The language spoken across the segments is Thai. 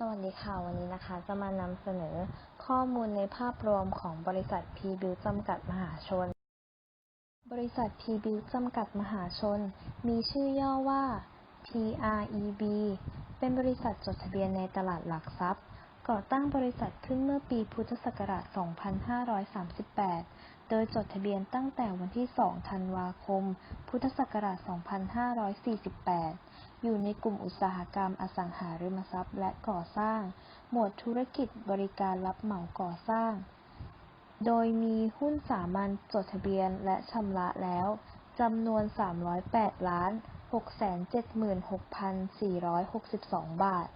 สวัสดีค่ะ วันนี้นะคะ จะมานำเสนอข้อมูลในภาพรวมของบริษัท P-Build จำกัดมหาชน บริษัท P-Build จำกัดมหาชน มีชื่อย่อว่า PREB เป็นบริษัทจดทะเบียนในตลาดหลักทรัพย์ ก่อตั้งบริษัทขึ้นเมื่อปีพุทธศักราช 2538 โดยจดทะเบียนตั้งแต่วันที่ 2 ธันวาคม พุทธศักราช 2548 อยู่ในกลุ่มอุตสาหกรรมอสังหาริมทรัพย์และก่อสร้าง หมวดธุรกิจบริการรับเหมาก่อสร้าง โดยมีหุ้นสามัญจดทะเบียนและชำระแล้วจำนวน 308 ล้าน 676,462 บาท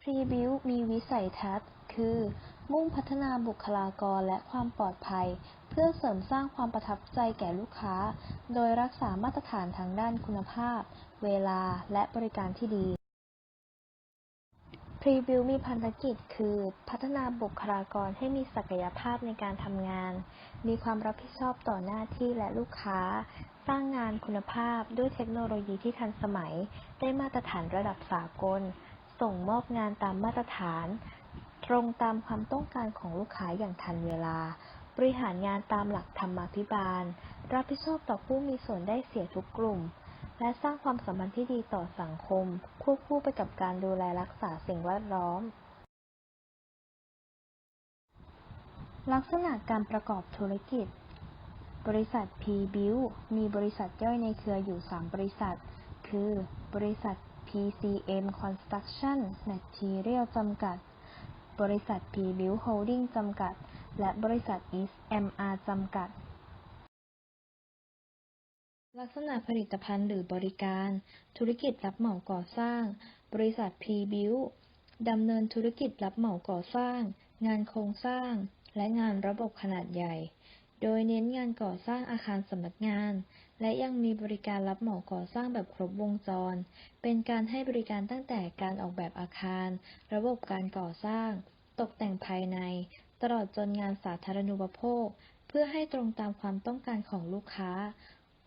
Pre-Build มีวิสัยทัศน์คือ มุ่งพัฒนาบุคลากรและความปลอดภัย เพื่อเสริมสร้างความประทับใจแก่ลูกค้า โดยรักษามาตรฐานทางด้านคุณภาพ เวลา และบริการที่ดี Pre-Build มีภารกิจคือ พัฒนาบุคลากรให้มีศักยภาพในการทำงาน มีความรับผิดชอบต่อหน้าที่และลูกค้า สร้างงานคุณภาพด้วยเทคโนโลยีที่ทันสมัย ได้มาตรฐานระดับสากล ส่งมอบงานตามมาตรฐาน ตรงตามความต้องการของลูกค้าอย่างทันเวลา บริหารงานตามหลักธรรมาภิบาล รับผิดชอบต่อผู้มีส่วนได้เสียทุกกลุ่ม และสร้างความสัมพันธ์ที่ดีต่อสังคม ควบคู่ไปกับการดูแลรักษาสิ่งแวดล้อม ลักษณะการประกอบธุรกิจ บริษัท P-Build มีบริษัทย่อยในเครืออยู่ 3 บริษัท คือบริษัท PCM Construction Material จำกัด บริษัท P-Build Holding จำกัด และบริษัท East MR จำกัด ลักษณะผลิตภัณฑ์หรือบริการ ธุรกิจรับเหมาก่อสร้าง บริษัท P-Build ดำเนินธุรกิจรับเหมาก่อสร้าง งานโครงสร้าง และงานระบบขนาดใหญ่ โดยเน้นงานก่อสร้างอาคารสำนักงาน และยังมีบริการรับเหมาก่อสร้างแบบครบวงจร เป็นการให้บริการตั้งแต่การออกแบบอาคาร ระบบการก่อสร้าง ตกแต่งภายใน ตลอดจนงานสาธารณูปโภค เพื่อให้ตรงตามความต้องการของลูกค้า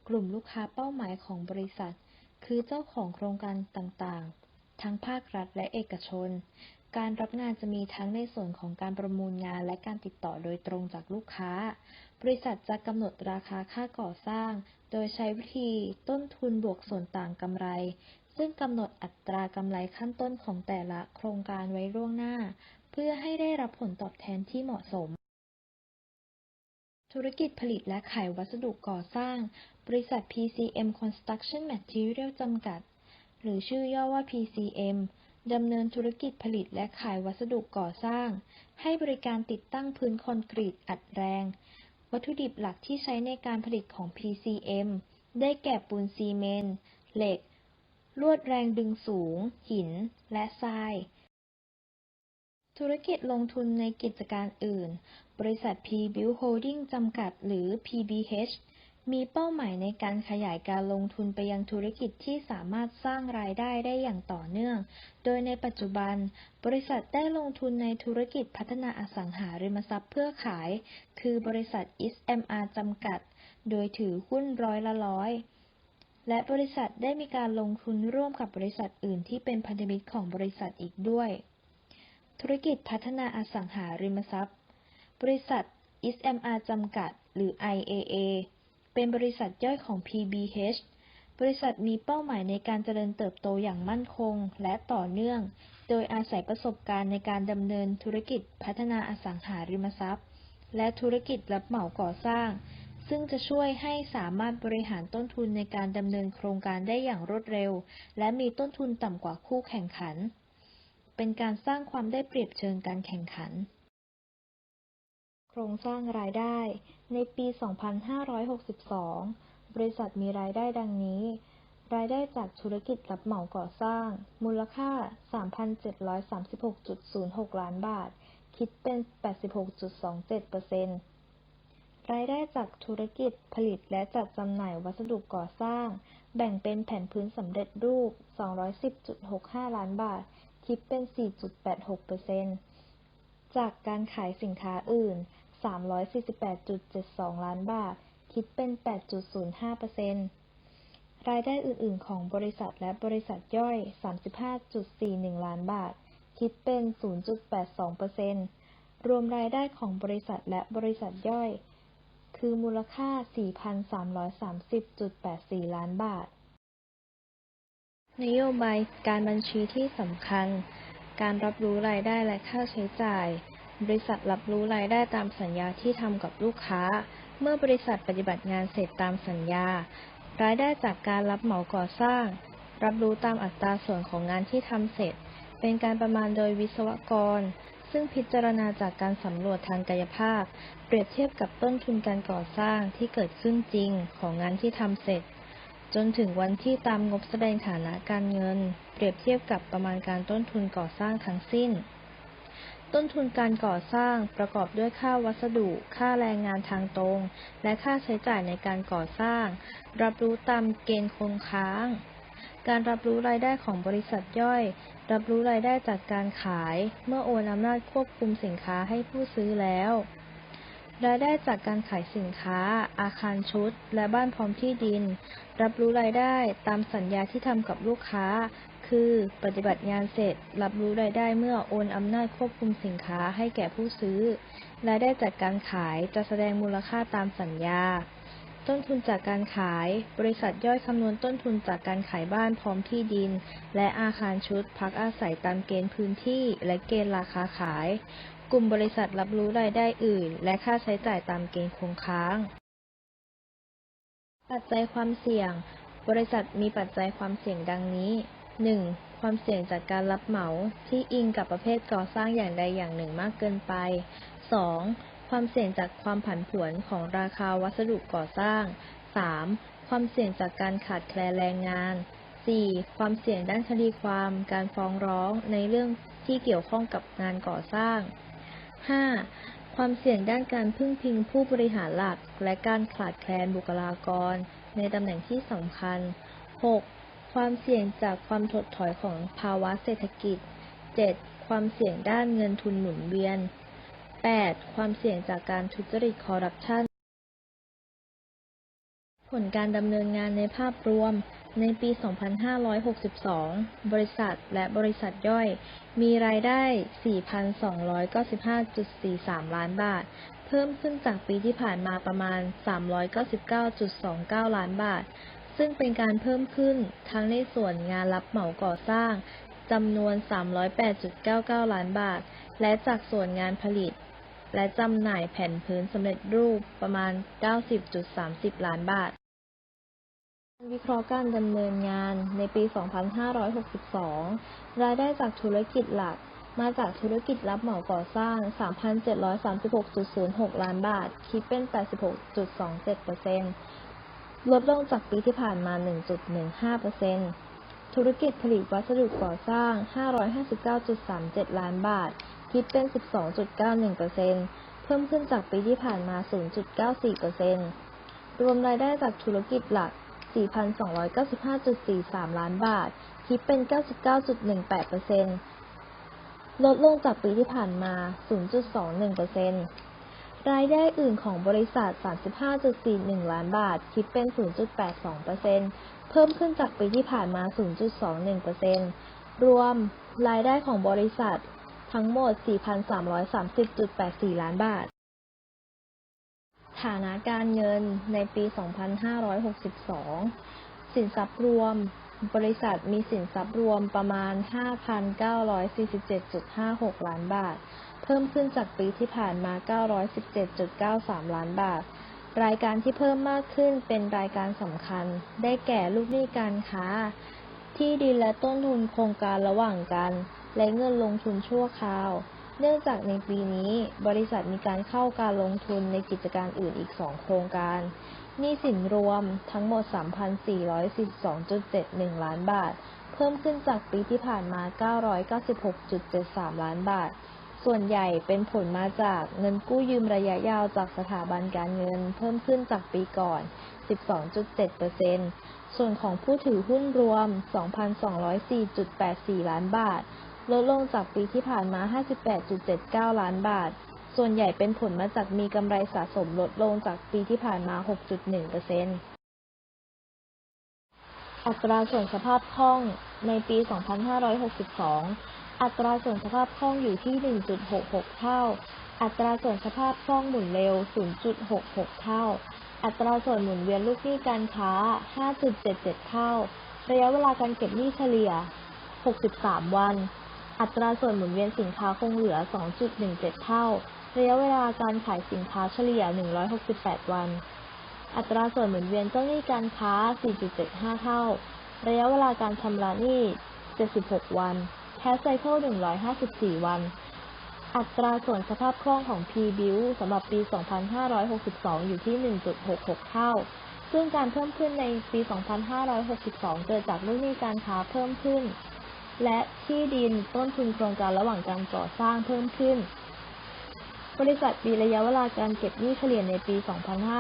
กลุ่มลูกค้าเป้าหมายของบริษัท คือเจ้าของโครงการต่างๆ ทั้งภาครัฐและเอกชน การรับงานจะมีทั้งในส่วนของการประมูลงานและการติดต่อโดยตรงจากลูกค้า บริษัทจะกำหนดราคาค่าก่อสร้าง โดยใช้วิธีต้นทุนบวกส่วนต่างกำไร ซึ่งกำหนดอัตรากำไรขั้นต้นของแต่ละโครงการไว้ล่วงหน้า เพื่อให้ได้รับผลตอบแทนที่เหมาะสม ธุรกิจผลิตและขายวัสดุก่อสร้าง บริษัท PCM Construction Material จำกัด หรือชื่อย่อว่า PCM ดำเนินธุรกิจผลิตและขายวัสดุก่อสร้าง ให้บริการติดตั้งพื้นคอนกรีตอัดแรง วัตถุดิบหลักที่ใช้ในการผลิตของ PCM ได้แก่ปูนซีเมนต์ เหล็ก ลวดแรงดึงสูง หิน และทราย ธุรกิจลงทุนในกิจการอื่น บริษัท P-Build Holding จำกัด หรือ PBH มีเป้าหมายในการขยายการลงทุนไปยังธุรกิจที่สามารถสร้างรายได้ได้อย่างต่อเนื่อง โดยในปัจจุบัน บริษัทได้ลงทุนในธุรกิจพัฒนาอสังหาริมทรัพย์เพื่อขาย คือบริษัท East MR จำกัด โดยถือหุ้นร้อยละร้อย และบริษัทได้มีการลงทุนร่วมกับบริษัทอื่นที่เป็นพันธมิตรของบริษัทอีกด้วย ธุรกิจพัฒนาอสังหาริมทรัพย์ บริษัท East MR จำกัด หรือ IAA เป็นบริษัทย่อยของ PBH บริษัทมีเป้าหมายในการเจริญเติบโตอย่างมั่นคงและต่อเนื่อง โดยอาศัยประสบการณ์ในการดำเนินธุรกิจพัฒนาอสังหาริมทรัพย์ และธุรกิจรับเหมาก่อสร้าง ซึ่งจะช่วยให้สามารถบริหารต้นทุนในการดำเนินโครงการได้อย่างรวดเร็ว และมีต้นทุนต่ำกว่าคู่แข่งขัน เป็นการสร้างความได้เปรียบเชิงการแข่งขัน โครงสร้างรายได้ ในปี 2562 บริษัทมีรายได้ดังนี้ รายได้จากธุรกิจรับเหมาก่อสร้าง มูลค่า 3,736.06 ล้านบาท คิดเป็น 86.27%รายได้จากธุรกิจผลิตและจัดจำหน่ายวัสดุก่อสร้าง แบ่งเป็นแผ่นพื้นสำเร็จรูป 210.65 ล้านบาท คิดเป็น 4.86%จากการขายสินค้าอื่น 348.72 ล้านบาท คิดเป็น 8.05%รายได้อื่น ๆ ของบริษัทและบริษัทย่อย 35.41 ล้านบาท คิดเป็น 0.82%รวมรายได้ของบริษัทและบริษัทย่อย คือมูลค่า 4,330.84 ล้านบาท นโยบายการบัญชีที่สำคัญ การรับรู้รายได้และค่าใช้จ่าย บริษัทรับรู้รายได้ตามสัญญาที่ทำกับลูกค้า เมื่อบริษัทปฏิบัติงานเสร็จตามสัญญา รายได้จากการรับเหมาก่อสร้าง รับรู้ตามอัตราส่วนของงานที่ทำเสร็จ เป็นการประมาณโดยวิศวกร ซึ่งพิจารณาจากการสำรวจทางกายภาพ เปรียบเทียบกับต้นทุนการก่อสร้างที่เกิดขึ้นจริงของงานที่ทำเสร็จ จนถึงวันที่ตามงบแสดงฐานะการเงิน เปรียบเทียบกับประมาณการต้นทุนก่อสร้างทั้งสิ้น ต้นทุนการก่อสร้างประกอบด้วยค่าวัสดุ ค่าแรงงานทางตรง และค่าใช้จ่ายในการก่อสร้าง รับรู้ตามเกณฑ์คงค้าง การรับรู้รายได้ของบริษัทย่อย รับรู้รายได้จากการขาย เมื่อโอนอำนาจควบคุมสินค้าให้ผู้ซื้อแล้ว รายได้จากการขายสินค้า อาคารชุด และบ้านพร้อมที่ดิน รับรู้รายได้ตามสัญญาที่ทำกับลูกค้า คือ ปฏิบัติงานเสร็จ รับรู้รายได้เมื่อโอนอำนาจควบคุมสินค้าให้แก่ผู้ซื้อ รายได้จากการขายจะแสดงมูลค่าตามสัญญา ต้นทุนจากการขาย บริษัทย่อยคำนวณต้นทุนจากการขายบ้านพร้อมที่ดิน และอาคารชุด พักอาศัยตามเกณฑ์พื้นที่และเกณฑ์ราคาขาย กลุ่มบริษัทรับรู้รายได้อื่น และค่าใช้จ่ายตามเกณฑ์คงค้าง ปัจจัยความเสี่ยงบริษัทมีปัจจัยความเสี่ยงดังนี้ 1. ความเสี่ยงจากการรับเหมาที่อิงกับประเภทก่อสร้างอย่างใดอย่างหนึ่งมากเกินไป 2. ความเสี่ยงจากความผันผวนของราคาวัสดุก่อสร้าง 3. ความเสี่ยงจากการขาดแคลนแรงงาน 4. ความเสี่ยงด้านคดีความ การฟ้องร้องในเรื่องที่เกี่ยวข้องกับงานก่อสร้าง 5. ความเสี่ยงด้านการพึ่งพิงผู้บริหารหลัก และการขาดแคลนบุคลากร ในตำแหน่งที่สำคัญ 6. ความเสี่ยงจากความถดถอยของภาวะเศรษฐกิจ 7. ความเสี่ยงด้านเงินทุนหมุนเวียน 8. ความเสี่ยงจากการทุจริตคอร์รัปชัน ผลการดำเนินงานในภาพรวม ในปี 2562 บริษัทและบริษัทย่อย มีรายได้ 4,295.43 ล้านบาท เพิ่มขึ้นจากปีที่ผ่านมาประมาณ 399.29 ล้านบาท ซึ่งเป็นการเพิ่มขึ้นทั้งในส่วนงานรับเหมาก่อสร้างจำนวน 308.99 ล้านบาท และจากส่วนงานผลิต และจำหน่ายแผ่นพื้นสำเร็จรูปประมาณ 90.30 ล้านบาท วิเคราะห์การดำเนินงานในปี 2562 รายได้จากธุรกิจหลักมาจากธุรกิจรับเหมาก่อสร้าง 3,736.06 ล้านบาท คิดเป็น 86.27% ลดลงจากปีที่ผ่านมา 1.15%ธุรกิจผลิตวัสดุก่อสร้าง 559.37 ล้านบาท คิดเป็น 12.91%เพิ่มขึ้นจากปีที่ผ่านมา 0.94%รวมรายได้จากธุรกิจหลัก 4,295.43 ล้านบาท คิดเป็น 99.18%ลดลงจากปีที่ผ่านมา 0.21% รายได้อื่นของบริษัท 35.41 ล้านบาท คิดเป็น 0.82%เพิ่มขึ้นจากปีที่ผ่านมา 0.21%รวมรายได้ของบริษัททั้งหมด 4,330.84 ล้านบาท ฐานะการเงินในปี 2562 สินทรัพย์รวม บริษัทมีสินทรัพย์รวมประมาณ 5,947.56 ล้านบาท เพิ่มขึ้นจากปีที่ผ่านมา 917.93 ล้านบาท รายการที่เพิ่มมากขึ้นเป็นรายการสำคัญ ได้แก่ลูกหนี้การค้า ที่ดินและต้นทุนโครงการระหว่างกัน และเงินลงทุนชั่วคราว เนื่องจากในปีนี้ บริษัทมีการเข้าการลงทุนในกิจการอื่นอีก 2 โครงการหนี้สินรวมทั้งหมด 3,442.71 ล้านบาท เพิ่มขึ้นจากปีที่ผ่านมา 996.73 ล้านบาท ส่วนใหญ่เป็นผลมาจากเงินกู้ยืมระยะยาวจากสถาบันการเงินเพิ่มขึ้นจากปีก่อน 12.7%ส่วนของผู้ถือหุ้นรวม 2,204.84 ล้านบาท ลดลงจากปีที่ผ่านมา 58.79 ล้านบาท ส่วนใหญ่เป็นผลมาจากมีกำไรสะสมลดลงจากปีที่ผ่านมา 6.1%อัตราส่วนสภาพคล่องในปี 2562 อัตราส่วนสภาพคล่องอยู่ที่ 1.66 เท่า อัตราส่วนสภาพคล่องหมุนเร็ว 0.66 เท่า อัตราส่วนหมุนเวียนลูกหนี้การค้า 5.77 เท่า ระยะเวลาการเก็บหนี้เฉลี่ย 63 วัน อัตราส่วนหมุนเวียนสินค้าคงเหลือ 2.17 เท่า ระยะเวลาการขายสินค้าเฉลี่ย 168 วัน อัตราส่วนหมุนเวียนเจ้าหนี้การค้า 4.75 เท่า ระยะเวลาการชำระหนี้ 76 วัน แคสไซเคิล154 วัน อัตราส่วนสภาพคล่องของ P-Bill สำหรับปี 2562 อยู่ที่ 1.66 เท่า ซึ่งการเพิ่มขึ้นในปี 2562 เกิดจากลูกหนี้การค้าเพิ่มขึ้น และที่ดินต้นทุนโครงการระหว่างการก่อสร้างเพิ่มขึ้น บริษัทมีระยะเวลาการเก็บหนี้เฉลี่ยในปี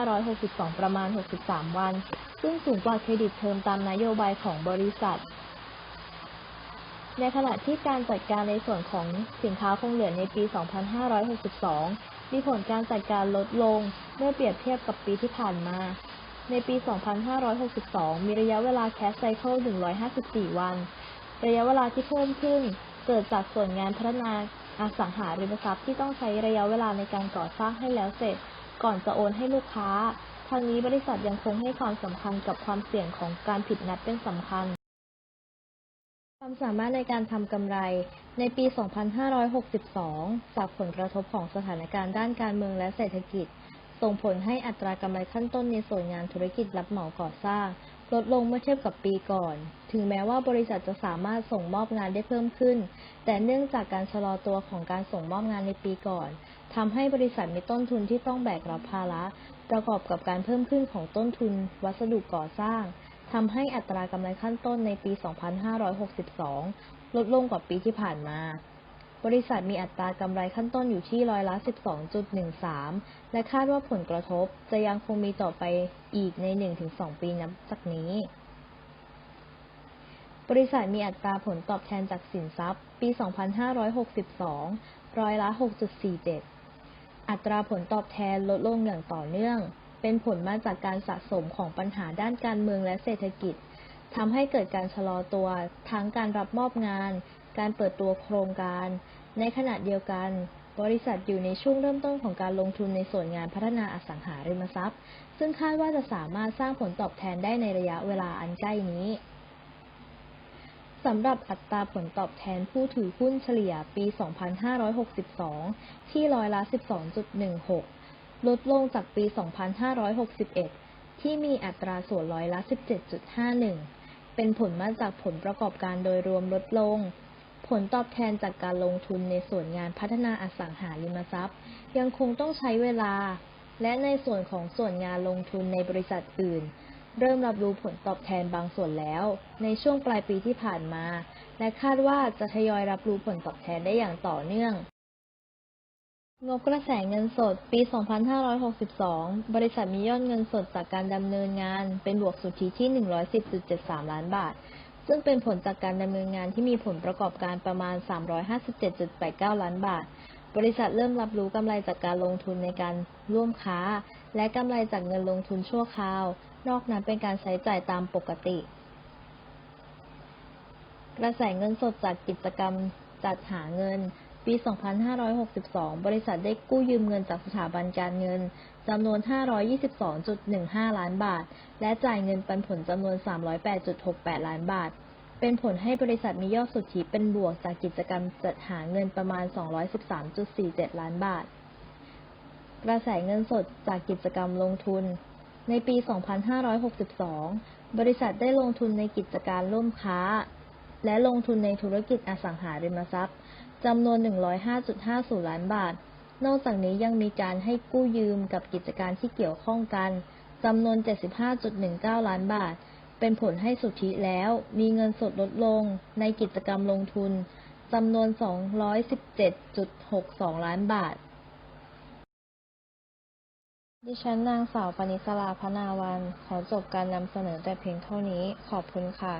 2562 ประมาณ 63 วัน ซึ่งสูงกว่าเครดิตเทอมตามนโยบายของบริษัท ในขณะที่การจัดการในส่วนของสินค้าคงเหลือในปี 2562 มีผลการจัดการลดลงเมื่อเปรียบเทียบกับปีที่ผ่านมา ในปี 2562 มีระยะเวลาแคสไซเคิล154 วัน ระยะเวลาที่เพิ่มขึ้น เกิดจากส่วนงานพัฒนาอสังหาริมทรัพย์ที่ต้องใช้ระยะเวลาในการก่อสร้างให้แล้วเสร็จ ก่อนจะโอนให้ลูกค้า ทางนี้บริษัทยังคงให้ความสำคัญกับความเสี่ยงของการผิดนัดเป็นสำคัญ ความสามารถในการทำกำไร ในปี 2562 จากผลกระทบของสถานการณ์ด้านการเมืองและเศรษฐกิจ ส่งผลให้อัตรากำไรขั้นต้นในส่วนงานธุรกิจรับเหมาก่อสร้าง ลดลงเมื่อเทียบกับปีก่อน ถึงแม้ว่าบริษัทจะสามารถส่งมอบงานได้เพิ่มขึ้น แต่เนื่องจากการชะลอตัวของการส่งมอบงานในปีก่อนทำให้บริษัทมีต้นทุนที่ต้องแบกรับภาระ ประกอบกับการเพิ่มขึ้นของต้นทุน วัสดุก่อสร้าง ทำให้อัตรากำไรขั้นต้นในปี 2562 ลดลงกว่าปีที่ผ่านมา บริษัทมีอัตรากำไรขั้นต้นอยู่ที่ร้อยละ 12.13 และคาดว่าผลกระทบจะยังคงมีต่อไปอีกใน 1-2 ปีนับจากนี้ บริษัทมีอัตราผลตอบแทนจากสินทรัพย์ ปี 2562 ร้อยละ 6.47 อัตราผลตอบแทนลดลงอย่างต่อเนื่อง เป็นผลมาจากการสะสมของปัญหาด้านการเมืองและเศรษฐกิจทำให้เกิดการชะลอตัวทั้งการรับมอบงาน การเปิดตัวโครงการ ในขณะเดียวกัน บริษัทอยู่ในช่วงเริ่มต้นของการลงทุนในส่วนงานพัฒนาอสังหาริมทรัพย์ ซึ่งคาดว่าจะสามารถสร้างผลตอบแทนได้ในระยะเวลาอันใกล้นี้สำหรับอัตราผลตอบแทนผู้ถือหุ้นเฉลี่ยปี 2562 ที่ร้อยละ 12.16 ลดลงจากปี 2561 ที่มีอัตราส่วนร้อยละ 17.51 เป็นผลมาจากผลประกอบการโดยรวมลดลง ผลตอบแทนจากการลงทุนในส่วนงานพัฒนาอสังหาริมทรัพย์ ยังคงต้องใช้เวลา และในส่วนของส่วนงานลงทุนในบริษัทอื่น เริ่มรับรู้ผลตอบแทนบางส่วนแล้ว ในช่วงปลายปีที่ผ่านมา และคาดว่าจะทยอยรับรู้ผลตอบแทนได้อย่างต่อเนื่อง งบกระแสเงินสดปี 2562 บริษัทมียอดเงินสดจากการดำเนินงานเป็นบวกสุทธิที่ 110.73 ล้านบาท ซึ่งเป็นผลจากการดำเนินงานที่มีผลประกอบการประมาณ 357.89 ล้านบาท บริษัทเริ่มรับรู้กำไรจากการลงทุนในการร่วมค้า และกำไรจากเงินลงทุนชั่วคราว นอกนั้นเป็นการใช้จ่ายตามปกติ กระแสเงินสดจากกิจกรรมจัดหาเงิน ปี 2562 บริษัทได้กู้ยืมเงินจากสถาบันการเงินจำนวน 522.15 ล้านบาท และจ่ายเงินปันผลจำนวน 308.68 ล้านบาท เป็นผลให้บริษัทมียอดสุทธิเป็นบวกจากกิจกรรมจัดหาเงินประมาณ 213.47 ล้านบาท กระแสเงินสดจากกิจกรรมลงทุน ในปี 2562 บริษัทได้ลงทุนในกิจการร่วมค้า และลงทุนในธุรกิจอสังหาริมทรัพย์จำนวน 105.50 ล้านบาท นอกจากนี้ยังมีการให้กู้ยืมกับกิจการที่เกี่ยวข้องกันจำนวน 75.19 ล้านบาท เป็นผลให้สุทธิแล้ว มีเงินสดลดลงในกิจกรรมลงทุนจำนวน 217.62 ล้านบาท ดิฉันนางสาวปณิสราพนาวัน ขอจบการนำเสนอแต่เพียงเท่านี้ ขอบคุณค่ะ